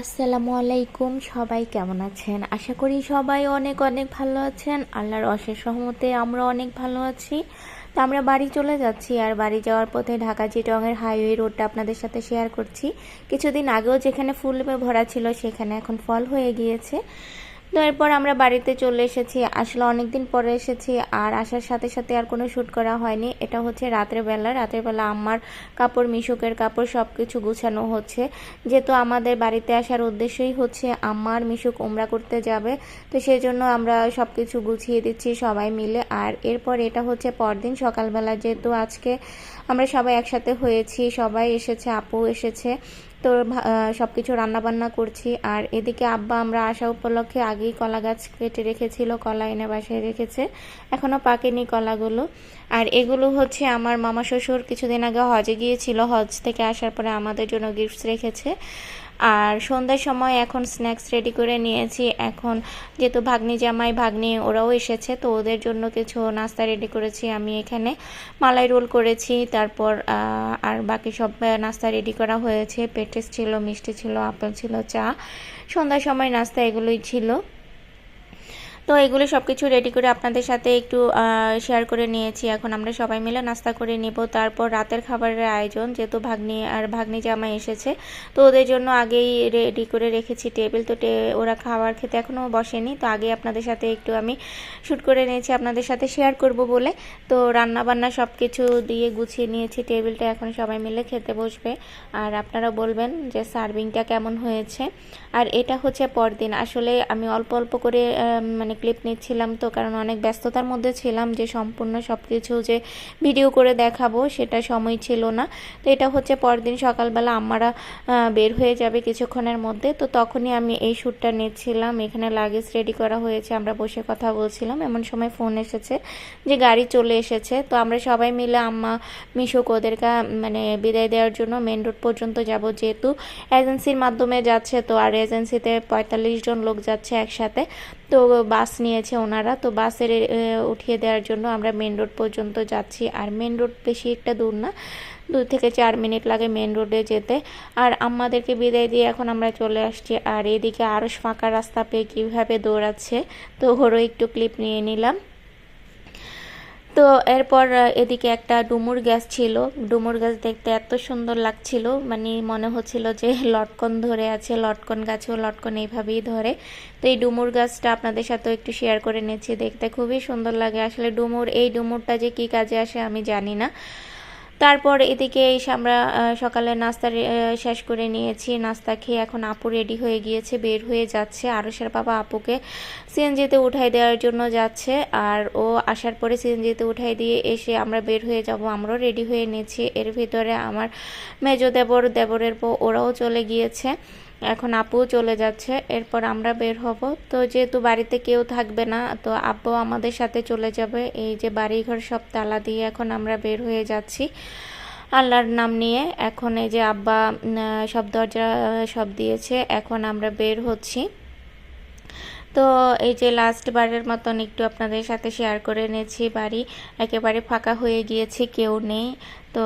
আসসালামু আলাইকুম, সবাই কেমন আছেন? আশা করি সবাই অনেক অনেক ভালো আছেন। আল্লাহর অশেষ সহমতে আমরা অনেক ভালো আছি। তো আমরা বাড়ি চলে যাচ্ছি আর বাড়ি যাওয়ার পথে ঢাকা চিটংয়ের হাইওয়ে রোডটা আপনাদের সাথে শেয়ার করছি। কিছুদিন আগেও যেখানে ফুল ভরা ছিল সেখানে এখন ফল হয়ে গিয়েছে। তো এরপর আমরা বাড়িতে চলে এসেছি। আসলে অনেক দিন পরে এসেছি আর আসার সাথে সাথে আর কোনো শ্যুট করা হয়নি। এটা হচ্ছে রাতের বেলা। রাতের বেলা আমার কাপড়, মিশুকের কাপড় সব কিছু গুছানো হচ্ছে। যেহেতু আমাদের বাড়িতে আসার উদ্দেশ্যই হচ্ছে আমার, মিশুক ওমরা করতে যাবে। তো সেই জন্য আমরা সব কিছু গুছিয়ে দিচ্ছি সবাই মিলে। আর এরপর এটা হচ্ছে পরদিন সকালবেলা, যেহেতু আজকে আমরা সবাই একসাথে হয়েছি। সবাই এসেছে, আপু এসেছে। তো সব কিছু রান্নাবান্না করছি। আর এদিকে আব্বা আমরা আসা উপলক্ষে আগেই কলা গাছ কেটে রেখেছিল, কলা এনে বাসায় রেখেছে। এখনও পাকেনি কলাগুলো। আর এগুলো হচ্ছে আমার মামা শ্বশুর কিছুদিন আগে হজে গিয়েছিল। হজ থেকে আসার পরে আমাদের জন্য গিফটস রেখেছে। আর সন্ধ্যার সময় এখন স্ন্যাক্স রেডি করে নিয়েছি। এখন যেহেতু ভাগ্নি জামাই, ভাগ্নি ওরাও এসেছে, তো ওদের জন্য কিছু নাস্তা রেডি করেছি আমি এখানে। মালাই রোল করেছি, তারপর আর বাকি সব নাস্তা রেডি করা হয়েছে। পেটেস ছিল, মিষ্টি ছিল, আপেল ছিল, চা। সন্ধ্যার সময় নাস্তা এগুলোই ছিল। তো এগুলো সব কিছু রেডি করে আপনাদের সাথে একটু শেয়ার করে নিয়েছি। এখন আমরা সবাই মিলে নাস্তা করে নিব। তারপর রাতের খাবারের আয়োজন, যেহেতু ভাগ্নি আর ভাগ্নি জামা এসেছে। তো ওদের জন্য আগেই রেডি করে রেখেছি টেবিল তো ওরা খাবার খেতে এখনও বসেনি। তো আগে আপনাদের সাথে একটু আমি শ্যুট করে নিয়েছি, আপনাদের সাথে শেয়ার করব বলে। তো রান্না বান্না সব কিছু দিয়ে গুছিয়ে নিয়েছি। টেবিলটা এখন সবাই মিলে খেতে বসবে। আর আপনারা বলবেন যে সার্ভিংটা কেমন হয়েছে। আর এটা হচ্ছে পরদিন। আসলে আমি অল্প অল্প করে মানে মানে ক্লিপ নিচ্ছিলাম তো, কারণ অনেক ব্যস্ততার মধ্যে ছিলাম যে সম্পূর্ণ সব কিছু যে ভিডিও করে দেখাবো সেটা সময় ছিল না। তো এটা হচ্ছে পরদিন সকালবেলা আমারা বের হয়ে যাবে কিছুক্ষণের মধ্যে। তো তখনই আমি এই শ্যুটটা নিচ্ছিলাম। এখানে লাগেজ রেডি করা হয়েছে, আমরা বসে কথা বলছিলাম। এমন সময় ফোন এসেছে যে গাড়ি চলে এসেছে। তো আমরা সবাই মিলে আম্মা মিশুক ওদেরকে মানে বিদায় দেওয়ার জন্য মেন রোড পর্যন্ত যাব যেহেতু এজেন্সির মাধ্যমে যাচ্ছে। তো আর এজেন্সিতে পঁয়তাল্লিশ জন লোক যাচ্ছে একসাথে। তো বাস নিয়েছে ওনারা। তো বাসের উঠিয়ে দেওয়ার জন্য আমরা মেন রোড পর্যন্ত যাচ্ছি। আর মেন রোড বেশি একটা দূর না, দু থেকে চার মিনিট লাগে মেন রোডে যেতে। আর আমাদেরকে বিদায় দিয়ে এখন আমরা চলে আসছি। আর এদিকে আরও ফাঁকা রাস্তা পেয়ে কীভাবে দৌড়াচ্ছে, তো ওরও একটু ক্লিপ নিয়ে নিলাম। তো এরপর এদিকে একটা ডুমুর গাছ ছিল। ডুমুর গাছ দেখতে এত সুন্দর লাগছিল। মানে মনে হচ্ছিল যে লটকন ধরে আছে, লটকন গাছেও লটকন এইভাবেই ধরে। তো এই ডুমুর গাছটা আপনাদের সাথেও একটু শেয়ার করে নিচ্ছি। দেখতে খুবই সুন্দর লাগে। আসলে ডুমুর, এই ডুমুরটা যে কি কাজে আসে আমি জানি না। তারপর এদিকে এসে আমরা সকালে নাস্তা শেষ করে নিয়েছি। নাস্তা খেয়ে এখন আপু রেডি হয়ে গিয়েছে, বের হয়ে যাচ্ছে। আরসের বাবা আপুকে সিএনজিতে উঠাই দেওয়ার জন্য যাচ্ছে। আর ও আসার পরে সিএনজিতে উঠাই দিয়ে এসে আমরা বের হয়ে যাব। আমরাও রেডি হয়ে নিয়েছি। এর ভিতরে আমার মেজ দেবর, দেবরের পর ওরাও চলে গিয়েছে। এখন আপুও চলে যাচ্ছে, এরপর আমরা বের হব। তো যেহেতু বাড়িতে কেউ থাকবে না, তো আব্বু আমাদের সাথে চলে যাবে। এই যে বাড়িঘর সব তালা দিয়ে এখন আমরা বের হয়ে যাচ্ছি আল্লাহর নাম নিয়ে। এখন এই যে আব্বা সব দরজা, সব দিয়েছে, এখন আমরা বের হচ্ছি। তো এই যে লাস্ট বারের মতন একটু আপনাদের সাথে শেয়ার করে নিয়েছি বাড়ি একেবারে ফাঁকা হয়ে গিয়েছে, কেউ নেই। তো